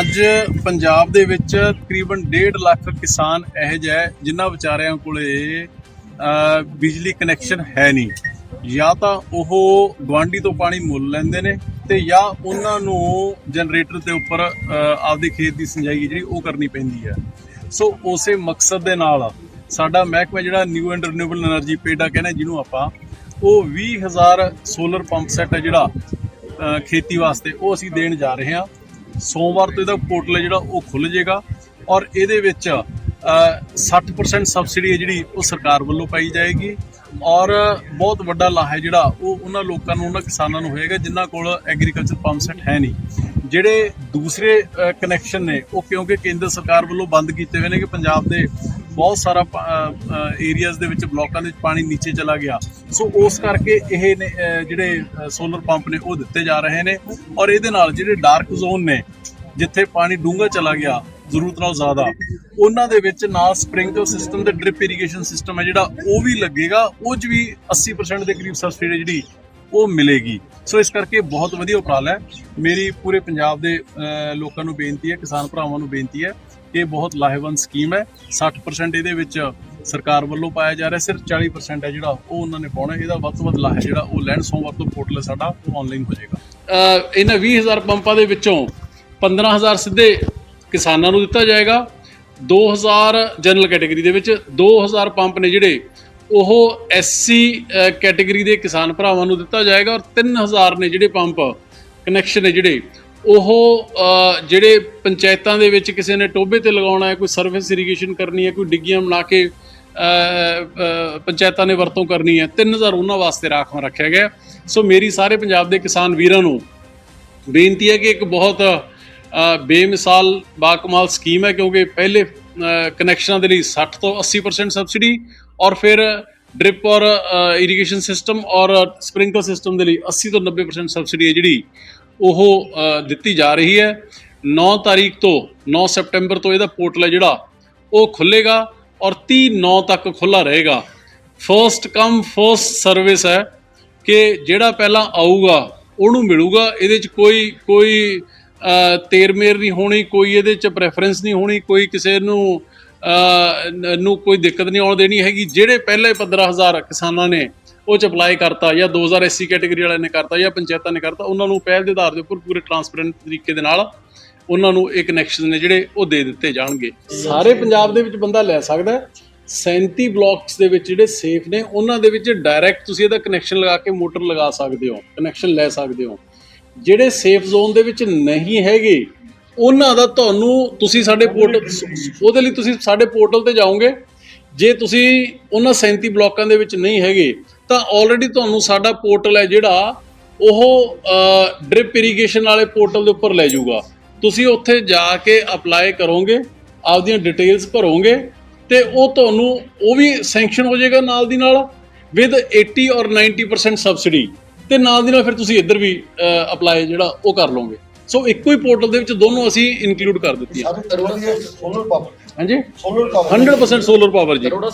ਅੱਜ ਪੰਜਾਬ ਦੇ ਵਿੱਚ ਤਕਰੀਬਨ 1.5 ਲੱਖ ਕਿਸਾਨ ਇਹੋ ਜਿਹੇ ਜਿਨ੍ਹਾਂ ਵਿਚਾਰਿਆਂ ਕੋਲੇ ਬਿਜਲੀ ਕਨੈਕਸ਼ਨ ਹੈ ਨਹੀਂ। ਜਾਂ ਤਾਂ ਉਹ ਗਵਾਂਡੀ ਤੋਂ ਪਾਣੀ ਮੁੱਲ ਲੈਂਦੇ ਨੇ ਤੇ ਜਾਂ ਉਹਨਾਂ ਨੂੰ ਜਨਰੇਟਰ ਦੇ ਉੱਪਰ ਆਪਦੇ ਖੇਤ ਦੀ ਸਿੰਜਾਈ ਜਿਹੜੀ ਉਹ ਕਰਨੀ ਪੈਂਦੀ ਹੈ। ਸੋ ਉਸੇ ਮਕਸਦ ਦੇ ਨਾਲ ਸਾਡਾ ਮਹਿਕਮਾ ਜਿਹੜਾ new and renewable energy PEDA ਕਹਿੰਦੇ, ਜਿਹਨੂੰ ਆਪਾਂ, ਉਹ 20000 ਸੋਲਰ ਪੰਪ ਸੈੱਟ ਹੈ ਜਿਹੜਾ ਖੇਤੀ ਵਾਸਤੇ ਉਹ ਅਸੀਂ ਦੇਣ ਜਾ ਰਹੇ ਹਾਂ। ਸੋਮਵਾਰ ਤੋਂ ਇਹਦਾ ਪੋਰਟਲ ਹੈ ਜਿਹੜਾ ਉਹ ਖੁੱਲ ਜਾਏਗਾ ਔਰ ਇਹਦੇ ਵਿੱਚ ਅ, 60% ਸਬਸਿਡੀ ਹੈ ਜਿਹੜੀ ਉਹ ਸਰਕਾਰ ਵੱਲੋਂ ਪਾਈ ਜਾਏਗੀ ਔਰ ਬਹੁਤ ਵੱਡਾ ਲਾਹਾ ਜਿਹੜਾ ਉਹ ਉਹਨਾਂ ਲੋਕਾਂ ਨੂੰ ਉਹਨਾਂ ਕਿਸਾਨਾਂ ਨੂੰ ਹੋਏਗਾ ਜਿਨ੍ਹਾਂ ਕੋਲ ਐਗਰੀਕਲਚਰ ਪੰਪ ਸੈੱਟ ਹੈ ਨਹੀਂ। ਜਿਹੜੇ ਦੂਸਰੇ ਕਨੈਕਸ਼ਨ ਨੇ ਉਹ ਕਿਉਂਕਿ ਕੇਂਦਰ ਸਰਕਾਰ ਵੱਲੋਂ ਬੰਦ ਕੀਤੇ ਹੋਏ ਨੇ ਕਿ ਪੰਜਾਬ ਦੇ ਬਹੁਤ ਸਾਰਾ ਏਰੀਆਜ਼ ਦੇ ਵਿੱਚ ਬਲਾਕਾਂ ਦੇ ਵਿੱਚ ਪਾਣੀ ਨੀਚੇ ਚਲਾ ਗਿਆ। ਸੋ ਉਸ ਕਰਕੇ ਇਹ ਨੇ, ਜਿਹੜੇ ਸੋਲਰ ਪੰਪ ਨੇ ਉਹ ਦਿੱਤੇ ਜਾ ਰਹੇ ਨੇ। ਔਰ ਇਹਦੇ ਨਾਲ ਜਿਹੜੇ ਡਾਰਕ ਜ਼ੋਨ ਨੇ ਜਿੱਥੇ ਪਾਣੀ ਡੂੰਘਾ ਚਲਾ ਗਿਆ ਜ਼ਰੂਰਤ ਨਾਲੋਂ ਜ਼ਿਆਦਾ ਉਹਨਾਂ ਦੇ ਵਿੱਚ ਨਾਲ ਸਪ੍ਰਿੰਕਲ ਸਿਸਟਮ ਤੇ ਡ੍ਰਿਪ ਇਰੀਗੇਸ਼ਨ ਸਿਸਟਮ ਹੈ ਜਿਹੜਾ ਉਹ ਵੀ ਲੱਗੇਗਾ। ਉਹ 'ਚ ਵੀ 80% ਦੇ ਕਰੀਬ ਸਬਸਿਡੀ ਜਿਹੜੀ ਉਹ ਮਿਲੇਗੀ। ਸੋ ਇਸ ਕਰਕੇ ਬਹੁਤ ਵਧੀਆ ਉਪਰਾਲਾ ਹੈ। ਮੇਰੀ ਪੂਰੇ ਪੰਜਾਬ ਦੇ ਲੋਕਾਂ ਨੂੰ ਬੇਨਤੀ ਹੈ ਕਿਸਾਨ ਭਰਾਵਾਂ ਨੂੰ ਬੇਨਤੀ ਹੈ ਇਹ ਬਹੁਤ ਲਾਹੇਵੰਦ ਸਕੀਮ ਹੈ। 60% ਇਹਦੇ ਵਿੱਚ ਸਰਕਾਰ ਵੱਲੋਂ ਪਾਇਆ ਜਾ ਰਿਹਾ। ਸਿਰਫ 40% ਹੈ ਜਿਹੜਾ ਉਹ ਉਹਨਾਂ ਨੇ ਪਾਉਣਾ। ਇਹਦਾ ਵੱਧ ਤੋਂ ਵੱਧ ਲਾਹ ਜਿਹੜਾ ਉਹ ਲੈਣ ਸੋਮਵਾਰ ਤੋਂ ਪੋਰਟਲ ਸਾਡਾ ਉਹ ਆਨਲਾਈਨ ਹੋ ਜਾਏਗਾ। ਅ, ਇਹਨਾਂ 20000 ਪੰਪਾਂ ਦੇ ਵਿੱਚੋਂ 15000 ਸਿੱਧੇ ਕਿਸਾਨਾਂ ਨੂੰ ਦਿੱਤਾ ਜਾਏਗਾ। 2000 ਜਨਰਲ ਕੈਟਾਗਰੀ ਦੇ ਵਿੱਚ 2000 ਪੰਪ ਨੇ ਜਿਹੜੇ ਉਹ ਐਸਸੀ ਕੈਟਾਗਰੀ ਦੇ ਕਿਸਾਨ ਭਰਾਵਾਂ ਨੂੰ ਦਿੱਤਾ ਜਾਏਗਾ। ਔਰ 3000 ਨੇ ਜਿਹੜੇ ਪੰਪ ਕਨੈਕਸ਼ਨ ਨੇ ਜਿਹੜੇ ਉਹ ਜਿਹੜੇ ਪੰਚਾਇਤਾਂ ਦੇ ਵਿੱਚ ਕਿਸੇ ਨੇ ਟੋਬੇ ਤੇ ਲਗਾਉਣਾ ਹੈ ਕੋਈ ਸਰਵਿਸ ਇਰੀਗੇਸ਼ਨ ਕਰਨੀ ਹੈ ਕੋਈ ਡਿੱਗੀਆਂ ਬਣਾ ਕੇ ਪੰਚਾਇਤਾਂ ਨੇ ਵਰਤੋਂ ਕਰਨੀ ਹੈ 3000 ਉਹਨਾਂ ਵਾਸਤੇ ਰਾਖਵਾਂ ਰੱਖਿਆ ਗਿਆ ਸੋ ਮੇਰੀ ਸਾਰੇ ਪੰਜਾਬ ਦੇ ਕਿਸਾਨ ਵੀਰਾਂ ਨੂੰ ਬੇਨਤੀ ਹੈ ਕਿ ਇੱਕ ਬਹੁਤ ਅ, ਬੇਮਿਸਾਲ ਬਾਕਮਾਲ ਸਕੀਮ ਹੈ ਕਿਉਂਕਿ ਪਹਿਲੇ ਕਨੈਕਸ਼ਨਾਂ ਦੇ ਲਈ 60 ਤੋਂ 80% ਸਬਸਿਡੀ ਔਰ ਫਿਰ ਡ੍ਰਿਪ ਔਰ ਇਰੀਗੇਸ਼ਨ ਸਿਸਟਮ ਔਰ ਸਪ੍ਰਿੰਕਲ ਸਿਸਟਮ ਦੇ ਲਈ 80 ਤੋਂ 90% ਸਬਸਿਡੀ ਹੈ ਜਿਹੜੀ ਉਹ ਦਿੱਤੀ ਜਾ ਰਹੀ ਹੈ। 9 ਤਾਰੀਖ ਤੋਂ 9 ਸਪਟੈਂਬਰ ਤੋਂ ਇਹਦਾ ਪੋਰਟਲ ਹੈ ਜਿਹੜਾ, ਉਹ ਖੁੱਲੇਗਾ ਔਰ 30 9 ਤੱਕ ਖੁੱਲਾ ਰਹੇਗਾ। ਫਰਸਟ ਕਮ ਫਰਸਟ ਸਰਵਿਸ ਹੈ ਕਿ ਜਿਹੜਾ ਪਹਿਲਾਂ ਆਊਗਾ, ਉਹਨੂੰ ਮਿਲੂਗਾ। ਇਹਦੇ 'ਚ ਕੋਈ ਕੋਈ ਤੇਰਮੇਰ ਨਹੀਂ ਹੋਣੀ, ਕੋਈ ਇਹਦੇ 'ਚ ਪ੍ਰੈਫਰੈਂਸ ਨਹੀਂ ਹੋਣੀ, ਕੋਈ ਕਿਸੇ ਨੂੰ ਨੂੰ ਕੋਈ ਦਿੱਕਤ ਨਹੀਂ ਆਉਣ ਦੇਣੀ ਹੈਗੀ। ਜਿਹੜੇ ਪਹਿਲੇ 15000 ਕਿਸਾਨਾਂ ਨੇ ਉਹ ਚ ਅਪਲਾਈ ਕਰਤਾ ਜਾਂ 2000 ਐਸਸੀ ਕੈਟਾਗਰੀ ਵਾਲਿਆਂ ਨੇ ਕਰਤਾ ਜਾਂ ਪੰਚਾਇਤਾਂ ਨੇ ਕਰਤਾ, ਉਹਨਾਂ ਨੂੰ ਪਹਿਲ ਦੇ ਆਧਾਰ ਦੇ ਉੱਪਰ ਪੂਰੇ ਟਰਾਂਸਪੇਰੈਂਟ ਤਰੀਕੇ ਦੇ ਨਾਲ ਉਹਨਾਂ ਨੂੰ ਇਹ ਕਨੈਕਸ਼ਨ ਨੇ ਜਿਹੜੇ ਉਹ ਦੇ ਦਿੱਤੇ ਜਾਣਗੇ। ਸਾਰੇ ਪੰਜਾਬ ਦੇ ਵਿੱਚ ਬੰਦਾ ਲੈ ਸਕਦਾ ਹੈ। 37 ਬਲਾਕਸ ਦੇ ਵਿੱਚ ਜਿਹੜੇ ਸੇਫ ਨੇ, ਉਹਨਾਂ ਦੇ ਵਿੱਚ ਡਾਇਰੈਕਟ ਤੁਸੀਂ ਇਹਦਾ ਕਨੈਕਸ਼ਨ ਲਗਾ ਕੇ ਮੋਟਰ ਲਗਾ ਸਕਦੇ ਹੋ ਕਨੈਕਸ਼ਨ ਲੈ ਸਕਦੇ ਹੋ। ਜਿਹੜੇ ਸੇਫ ਜ਼ੋਨ ਦੇ ਵਿੱਚ ਨਹੀਂ ਹੈਗੇ, ਉਹਨਾਂ ਦਾ ਤੁਹਾਨੂੰ ਤੁਸੀਂ ਸਾਡੇ ਪੋਰਟਲ ਉਹਦੇ ਲਈ ਤੁਸੀਂ ਸਾਡੇ ਪੋਰਟਲ ਤੇ ਜਾਓਗੇ। ਜੇ ਤੁਸੀਂ ਉਹਨਾਂ 37 ਬਲਾਕਾਂ ਦੇ ਵਿੱਚ ਨਹੀਂ ਹੈਗੇ ਤਾਂ ਆਲਰੇਡੀ ਤੁਹਾਨੂੰ ਸਾਡਾ ਪੋਰਟਲ ਹੈ ਜਿਹੜਾ ਉਹ ਡ੍ਰਿਪ ਇਰੀਗੇਸ਼ਨ ਵਾਲੇ ਪੋਰਟਲ ਦੇ ਉੱਪਰ ਲੈ ਜਾਊਗਾ। ਤੁਸੀਂ ਉੱਥੇ ਜਾ ਕੇ ਅਪਲਾਈ ਕਰੋਗੇ ਆਪਦੀਆਂ ਡਿਟੇਲਸ ਭਰੋਗੇ ਤੇ ਉਹ ਤੁਹਾਨੂੰ ਉਹ ਵੀ ਸੈਂਕਸ਼ਨ ਹੋ ਜਾਏਗਾ ਨਾਲ ਦੀ ਨਾਲ ਵਿਦ 80 ਔਰ 90% ਸਬਸਿਡੀ ਤੇ ਨਾਲ ਦੀ ਨਾਲ ਫਿਰ ਤੁਸੀਂ ਇੱਧਰ ਵੀ ਅਪਲਾਈ ਜਿਹੜਾ ਉਹ ਕਰ ਲਓਗੇ। ਸੋ ਇੱਕੋ ਹੀ ਪੋਰਟਲ ਦੇ ਵਿੱਚ ਦੋਨੋਂ ਅਸੀਂ ਇਨਕਲੂਡ ਕਰ ਸਾਰੇ ਕਰੋੜਾ ਸੋਲਰ ਪਾਵਰ ਹਾਂਜੀ? ਸੋਲਰ ਪਾਵਰ 100% ਸੋਲਰ ਪਾਵਰ ਜੀ।